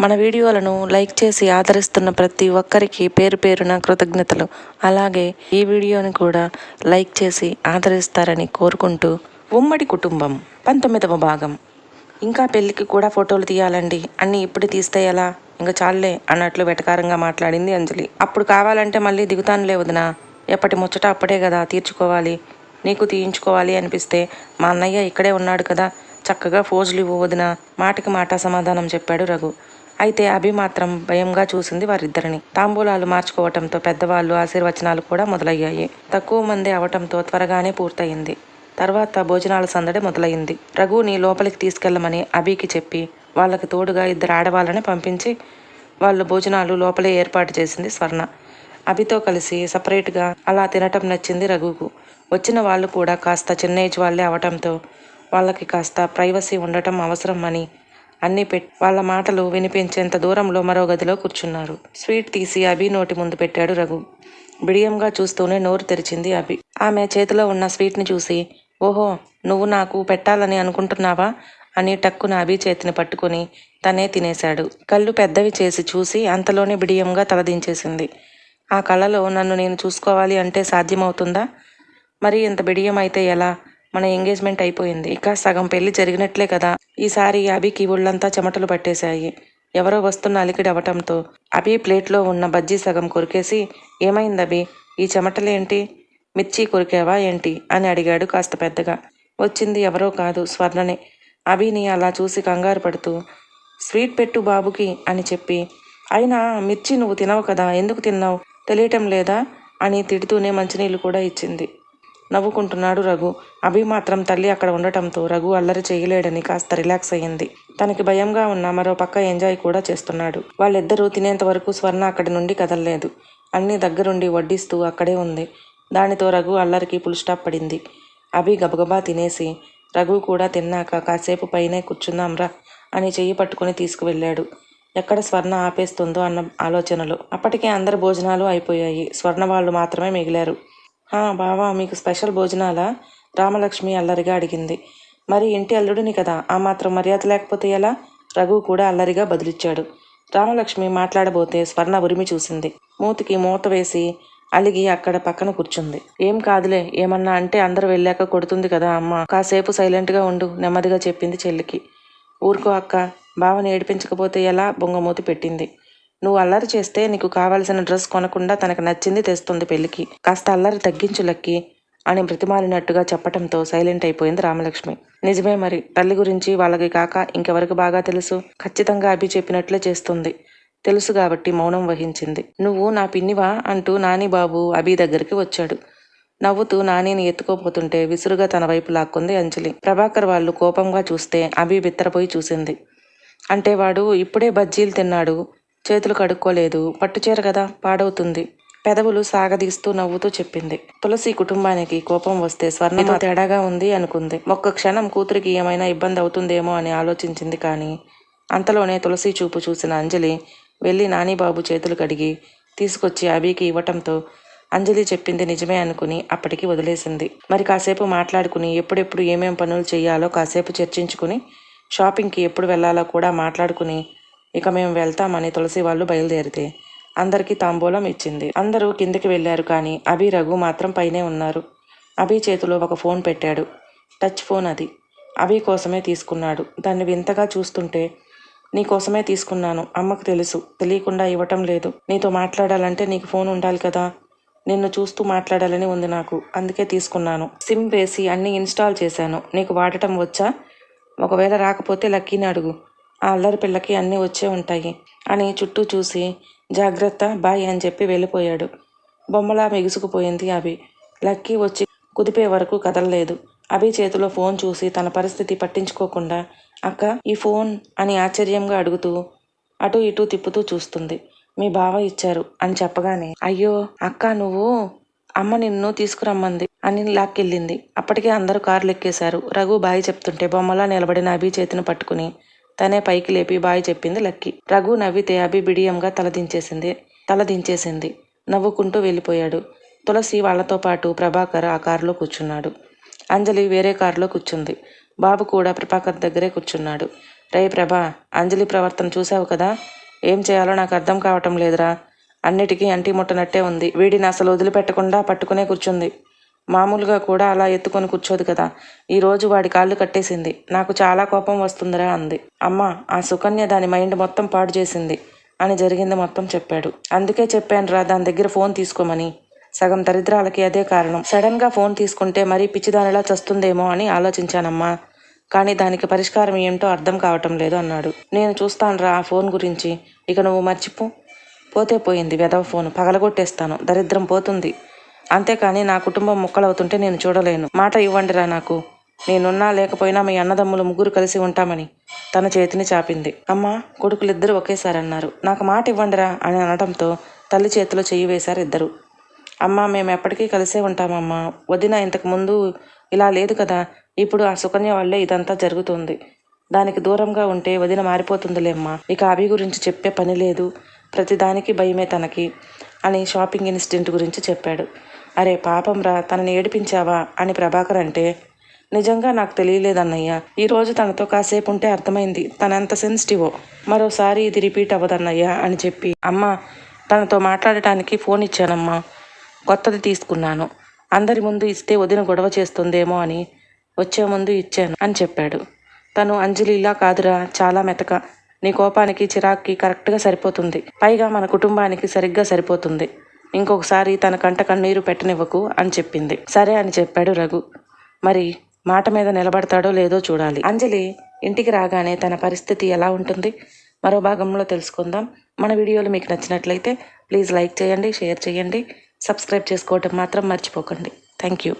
మన వీడియోలను లైక్ చేసి ఆదరిస్తున్న ప్రతి ఒక్కరికి పేరు పేరున కృతజ్ఞతలు. అలాగే ఈ వీడియోని కూడా లైక్ చేసి ఆదరిస్తారని కోరుకుంటూ ఉమ్మడి కుటుంబం పంతొమ్మిదవ భాగం. ఇంకా పెళ్ళికి కూడా ఫోటోలు తీయాలండి. అన్నీ ఇప్పుడు తీస్తే ఎలా? ఇంకా చాలే అన్నట్లు వెటకారంగా మాట్లాడింది అంజలి. అప్పుడు కావాలంటే మళ్ళీ దిగుతానులే వదినా. ఎప్పటి ముచ్చట అప్పుడే కదా తీర్చుకోవాలి. నీకు తీయించుకోవాలి అనిపిస్తే మా అన్నయ్య ఇక్కడే ఉన్నాడు కదా. చక్కగా ఫోజులు ఇవ్వు వదిన. మాటకి మాట సమాధానం చెప్పాడు రఘు. అయితే అభి మాత్రం భయంగా చూసింది వారిద్దరిని. తాంబూలాలు మార్చుకోవటంతో పెద్దవాళ్ళు ఆశీర్వచనాలు కూడా మొదలయ్యాయి. తక్కువ మంది అవటంతో త్వరగానే పూర్తయింది. తర్వాత భోజనాల సందడి మొదలైంది రఘుని లోపలికి తీసుకెళ్ళమని అభికి చెప్పి వాళ్ళకి తోడుగా ఇద్దరు ఆడవాళ్ళని పంపించి వాళ్ళు భోజనాలు లోపలే ఏర్పాటు చేసింది స్వర్ణ. అభితో కలిసి సపరేట్గా అలా తినటం నచ్చింది రఘుకు. వచ్చిన వాళ్ళు కూడా కాస్త చిన్న ఏజ్ వాళ్ళే అవటంతో వాళ్ళకి కాస్త ప్రైవసీ ఉండటం అవసరం అని అన్నీ పెట్ వాళ్ళ మాటలు వినిపించేంత దూరంలో మరో గదిలో కూర్చున్నారు. స్వీట్ తీసి అభి నోటి ముందు పెట్టాడు రఘు. బిడియంగా చూస్తూనే నోరు తెరిచింది అభి. ఆమె చేతిలో ఉన్న స్వీట్ని చూసి ఓహో నువ్వు నాకు పెట్టాలని అనుకుంటున్నావా? అని టక్కున అభి చేతిని పట్టుకొని తనే తినేశాడు. కళ్ళు పెద్దవి చేసి చూసి అంతలోనే బిడియంగా తలదించేసింది ఆ కళలో నన్ను నేను చూసుకోవాలి అంటే సాధ్యమవుతుందా? మరి ఇంత బిడియం అయితే ఎలా? మన ఎంగేజ్మెంట్ అయిపోయింది. ఇక సగం పెళ్ళి జరిగినట్లే కదా. ఈసారి అభికి ఒళ్ళంతా చెమటలు పట్టేశాయి. ఎవరో వస్తున్న అలికిడి అవటంతో అభి ప్లేట్లో ఉన్న బజ్జీ సగం కొరికేసి ఏమైంది అభి ఈ చెమటలేంటి? మిర్చి కొరికేవా ఏంటి? అని అడిగాడు కాస్త పెద్దగా. వచ్చింది ఎవరో కాదు స్వర్ణనే. అభిని అలా చూసి కంగారు పడుతూ స్వీట్ పెట్టు బాబుకి అని చెప్పి అయినా మిర్చి నువ్వు తినవు కదా ఎందుకు తిన్నావు? తెలియటం లేదా? అని తిడుతూనే మంచినీళ్ళు కూడా ఇచ్చింది. నవ్వుకుంటున్నాడు రఘు. అభి మాత్రం తల్లి అక్కడ ఉండటంతో రఘు అల్లరి చేయలేడని కాస్త రిలాక్స్ అయ్యింది. తనకి భయంగా ఉన్న మరో పక్క ఎంజాయ్ కూడా చేస్తున్నాడు. వాళ్ళిద్దరూ తినేంత వరకు స్వర్ణ అక్కడి నుండి కదలలేదు. అన్ని దగ్గరుండి వడ్డిస్తూ అక్కడే ఉంది. దానితో రఘు అల్లరికి పుల్ స్టాప్ పడింది. అభి గబగబా తినేసి రఘు కూడా తిన్నాక కాసేపు పైనే కూర్చుందాంరా అని చెయ్యి పట్టుకుని తీసుకువెళ్ళాడు. ఎక్కడ స్వర్ణ ఆపేస్తుందో అన్న ఆలోచనలు. అప్పటికే అందరి భోజనాలు అయిపోయాయి. స్వర్ణ వాళ్ళు మాత్రమే మిగిలారు. బావా మీకు స్పెషల్ భోజనాలా? రామలక్ష్మి అల్లరిగా అడిగింది. మరి ఇంటి అల్లుడిని కదా ఆ మాత్రం మర్యాద లేకపోతే ఎలా? రఘు కూడా అల్లరిగా బదులిచ్చాడు. రామలక్ష్మి మాట్లాడబోతే స్వర్ణ ఉరిమి చూసింది. మూతికి మూత వేసి అలిగి అక్కడ పక్కన కూర్చుంది. ఏం కాదులే ఏమన్నా అంటే అందరు వెళ్ళాక కొడుతుంది కదా అమ్మ. కాసేపు సైలెంట్గా ఉండు నెమ్మదిగా చెప్పింది చెల్లికి. ఊరుకో అక్క బావని ఏడిపించకపోతే ఎలా? బొంగమూతి పెట్టింది. నువ్వు అల్లరి చేస్తే నీకు కావలసిన డ్రెస్ కొనకుండా తనకు నచ్చింది తెస్తుంది పెళ్ళికి కాస్త అల్లరి తగ్గించు లక్కి అని బ్రతిమాలినట్టుగా చెప్పటంతో సైలెంట్ అయిపోయింది రామలక్ష్మి. నిజమే మరి తల్లి గురించి వాళ్ళకి కాక ఇంకెవరికి బాగా తెలుసు? ఖచ్చితంగా అభి చెప్పినట్లే చేస్తుంది. తెలుసు కాబట్టి మౌనం వహించింది. నువ్వు నా పిన్నివా అంటూ నాని బాబు అభి దగ్గరికి వచ్చాడు. నవ్వుతూ నానిని ఎత్తుకోపోతుంటే విసురుగా తన వైపు లాక్కుంది అంజలి. ప్రభాకర్ వాళ్ళు కోపంగా చూస్తే అభి బిత్తరపోయి చూసింది. అంటే వాడు ఇప్పుడే బజ్జీలు తిన్నాడు. చేతులు కడుక్కోలేదు. పట్టుచీర కదా పాడవుతుంది. పెదవులు సాగదీస్తూ నవ్వుతూ చెప్పింది. తులసి కుటుంబానికి కోపం వస్తే స్వర్ణతో తేడాగా ఉంది అనుకుంది. ఒక్క క్షణం కూతురికి ఏమైనా ఇబ్బంది అవుతుందేమో అని ఆలోచించింది కానీ అంతలోనే తులసి చూపు చూసిన అంజలి వెళ్ళి నానిబాబు చేతులు కడిగి తీసుకొచ్చి అభికి ఇవ్వటంతో అంజలి చెప్పింది నిజమే అనుకుని అప్పటికి వదిలేసింది. మరి కాసేపు మాట్లాడుకుని ఎప్పుడెప్పుడు ఏమేం పనులు చేయాలో కాసేపు చర్చించుకుని షాపింగ్కి ఎప్పుడు వెళ్ళాలో కూడా మాట్లాడుకుని ఇక మేము వెళ్తామని తులసి వాళ్ళు బయలుదేరితే అందరికీ తాంబూలం ఇచ్చింది. అందరూ కిందికి వెళ్ళారు కానీ అభి రఘు మాత్రం పైనే ఉన్నారు. అభి చేతిలో ఒక ఫోన్ పెట్టాడు. టచ్ ఫోన్ అది. అభి కోసమే తీసుకున్నాడు. దాన్ని వింతగా చూస్తుంటే నీ కోసమే తీసుకున్నాను. అమ్మకు తెలుసు. తెలియకుండా ఇవ్వటం లేదు. నీతో మాట్లాడాలంటే నీకు ఫోన్ ఉండాలి కదా. నిన్ను చూస్తూ మాట్లాడాలని ఉంది నాకు. అందుకే తీసుకున్నాను. సిమ్ వేసి అన్ని ఇన్స్టాల్ చేశాను. నీకు వాడటం వచ్చా? ఒకవేళ రాకపోతే లక్కీని అడుగు. ఆ అల్లరి పిల్లకి అన్నీ వచ్చే ఉంటాయి. అని చుట్టూ చూసి జాగ్రత్త బాయ్ అని చెప్పి వెళ్ళిపోయాడు. బొమ్మలా మిగుసుకుపోయింది అభి. లక్కీ వచ్చి కుదిపే వరకు కదలలేదు. అభి చేతిలో ఫోన్ చూసి తన పరిస్థితి పట్టించుకోకుండా అక్క ఈ ఫోన్ అని ఆశ్చర్యంగా అడుగుతూ అటు ఇటు తిప్పుతూ చూస్తుంది. మీ బావ ఇచ్చారు అని చెప్పగానే అయ్యో అక్క నువ్వు? అమ్మ నిన్ను తీసుకురమ్మంది అని లాక్కెళ్ళింది. అప్పటికే అందరూ కార్లు ఎక్కేశారు రఘు బాయ్ చెప్తుంటే బొమ్మలా నిలబడిన అభి చేతిని పట్టుకుని తనే పైకి లేపి బాయ్ చెప్పింది లక్కీ. రఘు నవ్వితే అభి బిడియంగా తల దించేసింది తల దించేసింది నవ్వుకుంటూ వెళ్ళిపోయాడు. తులసి వాళ్ళతో పాటు ప్రభాకర్ ఆ కారులో కూర్చున్నాడు. అంజలి వేరే కారులో కూర్చుంది. బాబు కూడా ప్రభాకర్ దగ్గరే కూర్చున్నాడు. రే ప్రభా అంజలి ప్రవర్తన చూసావు కదా? ఏం చేయాలో నాకు అర్థం కావటం లేదురా. అన్నిటికీ అంటి ముట్టనట్టే ఉంది. వీడిని అసలు వదిలిపెట్టకుండా పట్టుకునే కూర్చుంది. మామూలుగా కూడా అలా ఎత్తుకొని కూర్చోదు కదా. ఈరోజు వాడి కాళ్ళు కట్టేసింది. నాకు చాలా కోపం వస్తుందిరా అంది. అమ్మ ఆ సుకన్య దాని మైండ్ మొత్తం పాడు చేసింది అని జరిగింది మొత్తం చెప్పాడు. అందుకే చెప్పాను రా దాని దగ్గర ఫోన్ తీసుకోమని. సగం దరిద్రాలకి అదే కారణం. సడన్గా ఫోన్ తీసుకుంటే మరీ పిచ్చిదానిలా చస్తుందేమో అని ఆలోచించానమ్మా. కానీ దానికి పరిష్కారం ఏమిటో అర్థం కావటం లేదు అన్నాడు. నేను చూస్తానురా ఆ ఫోన్ గురించి. ఇక నువ్వు మర్చిపో. పోతే పోయింది వెదవ ఫోన్. పగలగొట్టేస్తాను. దరిద్రం పోతుంది. అంతేకాని నా కుటుంబం ముక్కలవుతుంటే నేను చూడలేను. మాట ఇవ్వండిరా నాకు. నేనున్నా లేకపోయినా మీ అన్నదమ్ములు ముగ్గురు కలిసి ఉంటామని తన చేతిని చాపింది. అమ్మా కొడుకులిద్దరూ ఒకేసారి అన్నారు నాకు మాట ఇవ్వండిరా అని అనడంతో తల్లి చేతిలో చెయ్యి వేశారు ఇద్దరు. అమ్మా మేము ఎప్పటికీ కలిసే ఉంటామమ్మా. వదిన ఇంతకు ముందు ఇలా లేదు కదా. ఇప్పుడు ఆ సుకన్య వల్లే ఇదంతా జరుగుతుంది. దానికి దూరంగా ఉంటే వదిన మారిపోతుందిలేమ్మా. ఇక అభి గురించి చెప్పే పని లేదు. ప్రతిదానికి భయమే తనకి అని షాపింగ్ ఇన్సిడెంట్ గురించి చెప్పాడు. అరే పాపం రా తనని ఏడిపించావా అని ప్రభాకర్ అంటే నిజంగా నాకు తెలియలేదన్నయ్య. ఈరోజు తనతో కాసేపు ఉంటే అర్థమైంది తన ఎంత సెన్సిటివో మరోసారి ఇది రిపీట్ అవ్వదన్నయ్య అని చెప్పి అమ్మ తనతో మాట్లాడటానికి ఫోన్ ఇచ్చానమ్మా. కొత్తది తీసుకున్నాను. అందరి ముందు ఇస్తే వదిన గొడవ చేస్తుందేమో అని వచ్చే ముందు ఇచ్చాను అని చెప్పాడు. తను అంజలిలా కాదురా చాలా మెతక. నీ కోపానికి చిరాక్కి కరెక్ట్గా సరిపోతుంది. పైగా మన కుటుంబానికి సరిగ్గా సరిపోతుంది. ఇంకొకసారి తన కంట కన్నీరు పెట్టనివ్వకు అని చెప్పింది. సరే అని చెప్పాడు రఘు. మరి మాట మీద నిలబడతాడో లేదో చూడాలి. అంజలి ఇంటికి రాగానే తన పరిస్థితి ఎలా ఉంటుంది? మరో భాగంలో తెలుసుకుందాం. మన వీడియోలు మీకు నచ్చినట్లయితే ప్లీజ్ లైక్ చేయండి షేర్ చేయండి. సబ్స్క్రైబ్ చేసుకోవటం మాత్రం మర్చిపోకండి. Thank you.